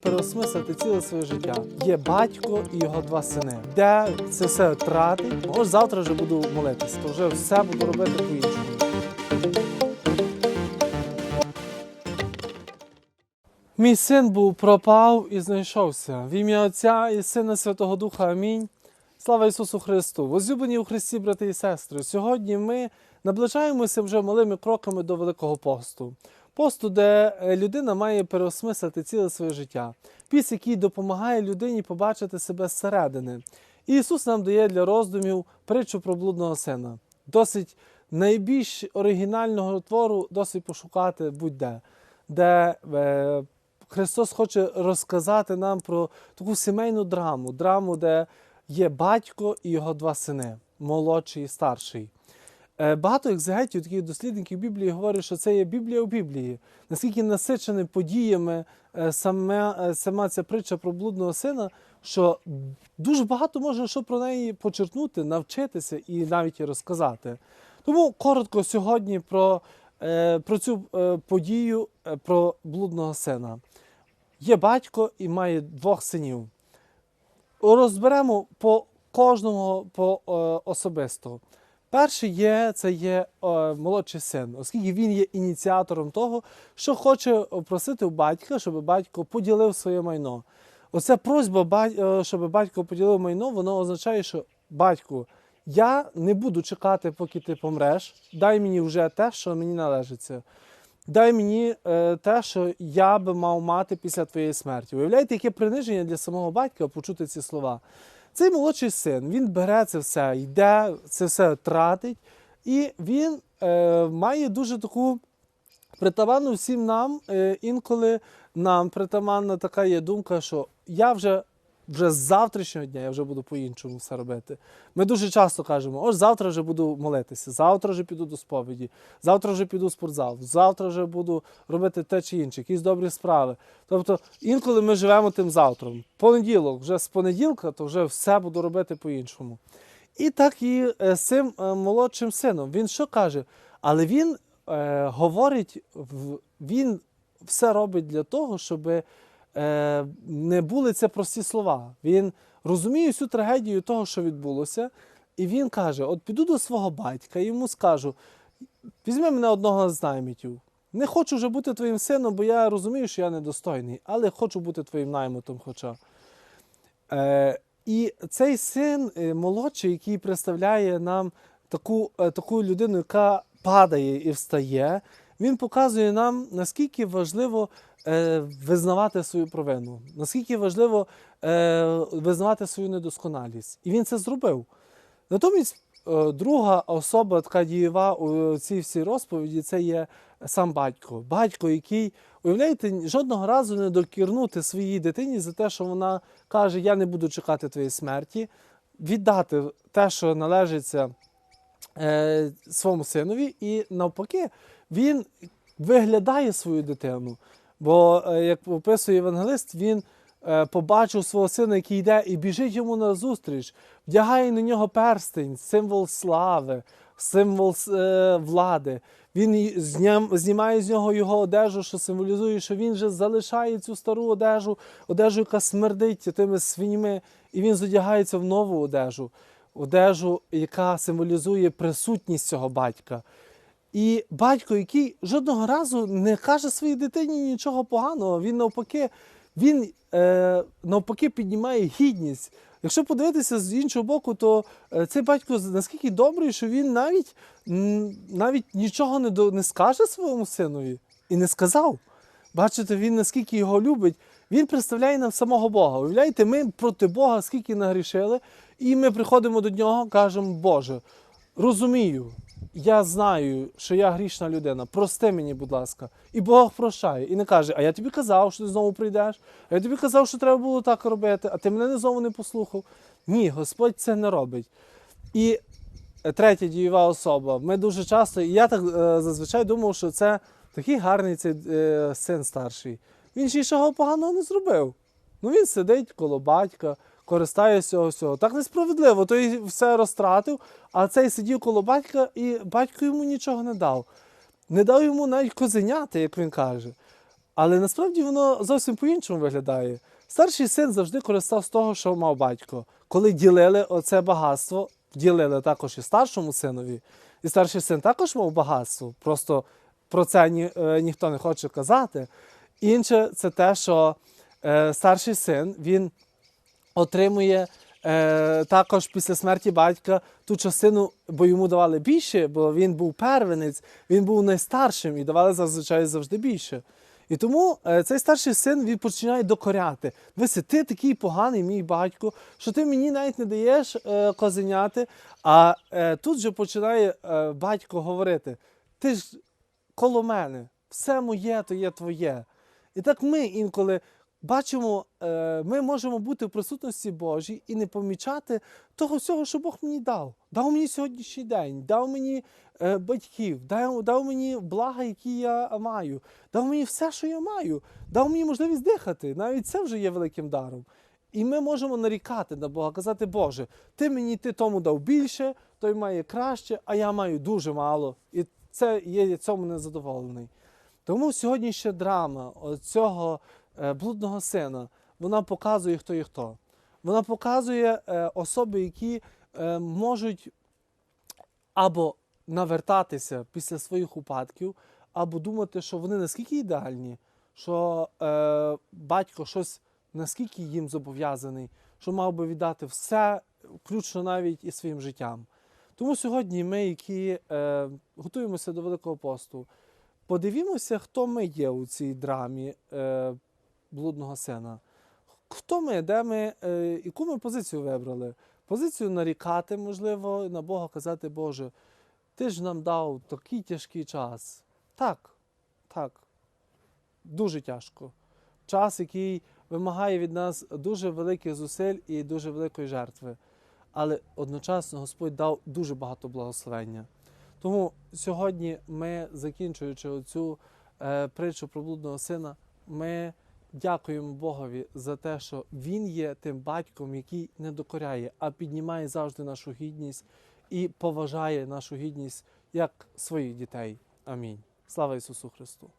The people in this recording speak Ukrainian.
переосмислити ціле своє життя. Є батько і його два сини. Де це все тратить, ось завтра вже буду молитися, то вже все буду робити по-іншому. Мій син був пропав і знайшовся. В ім'я Отця і Сина Святого Духа. Амінь. Слава Ісусу Христу! Возлюблені у Христі, брати і сестри. Сьогодні ми наближаємося вже малими кроками до Великого посту. Посту, де е, людина має переосмислити ціле своє життя. Піс, який допомагає людині побачити себе зсередини. І Ісус нам дає для роздумів притчу про блудного сина. Досить найбільш оригінального твору, досить пошукати будь-де, де е, Христос хоче розказати нам про таку сімейну драму, драму, де є батько і його два сини, молодший і старший. Е, Багато екзегетів, таких дослідників Біблії говорять, що це є Біблія у Біблії. Наскільки насичена подіями е, саме, е, сама ця притча про блудного сина, що дуже багато можна що про неї почерпнути, навчитися і навіть розказати. Тому коротко сьогодні про, про цю подію про блудного сина. Є батько і має двох синів. Розберемо по кожного по особисто. Перший є це є е, молодший син, оскільки він є ініціатором того, що хоче просити у батька, щоб батько поділив своє майно. Оця просьба, е, щоб батько поділив майно, воно означає, що батьку, я не буду чекати, поки ти помреш. Дай мені вже те, що мені належиться. Дай мені е, те, що я би мав мати після твоєї смерті. Уявляєте, яке приниження для самого батька почути ці слова. Цей молодший син він бере це все, йде, це все тратить, і він е, має дуже таку притаманну всім нам. Е, інколи нам притаманна така є думка, що я вже. Вже з завтрашнього дня я вже буду по-іншому все робити. Ми дуже часто кажемо: ось завтра вже буду молитися, завтра вже піду до сповіді, завтра вже піду в спортзал, завтра вже буду робити те чи інше, якісь добрі справи. Тобто інколи ми живемо тим завтром. Понеділок, вже з понеділка, то вже все буду робити по-іншому. І так і е, з цим е, молодшим сином. Він що каже? Але він е, говорить, він все робить для того, щоб е, не були це прості слова. Він розуміє всю трагедію того, що відбулося, і він каже: От піду до свого батька йому скажу: візьми мене одного з наймітів. Не хочу вже бути твоїм сином, бо я розумію, що я недостойний, але хочу бути твоїм наймитом хоча. Е, і цей син е, молодший, який представляє нам таку, е, таку людину, яка падає і встає, він показує нам, наскільки важливо е, визнавати свою провину, наскільки важливо е, визнавати свою недосконалість. І він це зробив. Натомість е, друга особа, така дієва у цій всій розповіді, це є сам батько. Батько, який, уявляєте, жодного разу не докірнути своїй дитині за те, що вона каже: Я не буду чекати твоєї смерті, віддати те, що належиться е, своєму синові, і навпаки, він виглядає свою дитину. Бо, е, як описує євангелист, він е, побачив свого сина, який йде і біжить йому назустріч, вдягає на нього перстень, символ слави, символ е, влади. Він знімає з нього його одежу, що символізує, що він вже залишає цю стару одежу, одежу, яка смердить тими свиньми, і він задягається в нову одежу, одежу, яка символізує присутність цього батька. І батько, який жодного разу не каже своїй дитині нічого поганого, він навпаки, він е, навпаки піднімає гідність. Якщо подивитися з іншого боку, то е, цей батько наскільки добрий, що він навіть, навіть нічого не, до, не скаже своєму синові і не сказав. Бачите, він наскільки його любить, він представляє нам самого Бога. Уявляєте, ми проти Бога скільки нагрішили, і ми приходимо до нього, кажемо, Боже, розумію, я знаю, що я грішна людина. Прости мені, будь ласка. І Бог прощає. І не каже, а я тобі казав, що ти знову прийдеш, а я тобі казав, що треба було так робити, а ти мене знову не послухав. Ні, Господь це не робить. І е, третя дієва особа. Ми дуже часто, і я так е, зазвичай думав, що це такий гарний цей е, син старший. Він ж нічого поганого не зробив. Ну він сидить коло батька, користається цього всього. Так несправедливо, той все розтратив, а цей сидів коло батька, і батько йому нічого не дав. Не дав йому навіть козеняти, як він каже. Але насправді воно зовсім по-іншому виглядає. Старший син завжди користав з того, що мав батько. Коли ділили оце багатство, ділили також і старшому синові. І старший син також мав багатство. Просто про це ні, е, ніхто не хоче казати. Інше це те, що е, старший син він отримує е, також після смерті батька ту частину, бо йому давали більше, бо він був первенець, він був найстаршим і давали зазвичай завжди більше. І тому е, цей старший син він починає докоряти. Дивися, ти такий поганий, мій батько, що ти мені навіть не даєш е, козеняти. А е, тут же починає е, батько говорити: ти ж коло мене, все моє, то є твоє. І так ми інколи бачимо, е, ми можемо бути в присутності Божій і не помічати того всього, що Бог мені дав. Дав мені сьогоднішній день, дав мені е, батьків, дав, мені блага, які я маю, дав мені все, що я маю, дав мені можливість дихати. Навіть це вже є великим даром. І ми можемо нарікати на Бога, казати, Боже, ти мені ти тому дав більше, той має краще, а я маю дуже мало. І це є цьому незадоволений. Тому сьогоднішня драма цього блудного сина, вона показує, хто є хто. Вона показує е, особи, які е, можуть або навертатися після своїх упадків, або думати, що вони наскільки ідеальні, що е, батько щось наскільки їм зобов'язаний, що мав би віддати все, включно навіть і своїм життям. Тому сьогодні ми, які е, готуємося до Великого посту, подивімося, хто ми є у цій драмі е, блудного сина. Хто ми, де ми, е, яку ми позицію вибрали? Позицію нарікати, можливо, на Бога казати, Боже, ти ж нам дав такий тяжкий час. Так, так, дуже тяжко. Час, який вимагає від нас дуже великих зусиль і дуже великої жертви. Але одночасно Господь дав дуже багато благословення. Тому сьогодні ми, закінчуючи цю е, притчу про блудного сина, ми дякуємо Богові за те, що Він є тим батьком, який не докоряє, а піднімає завжди нашу гідність і поважає нашу гідність як своїх дітей. Амінь. Слава Ісусу Христу!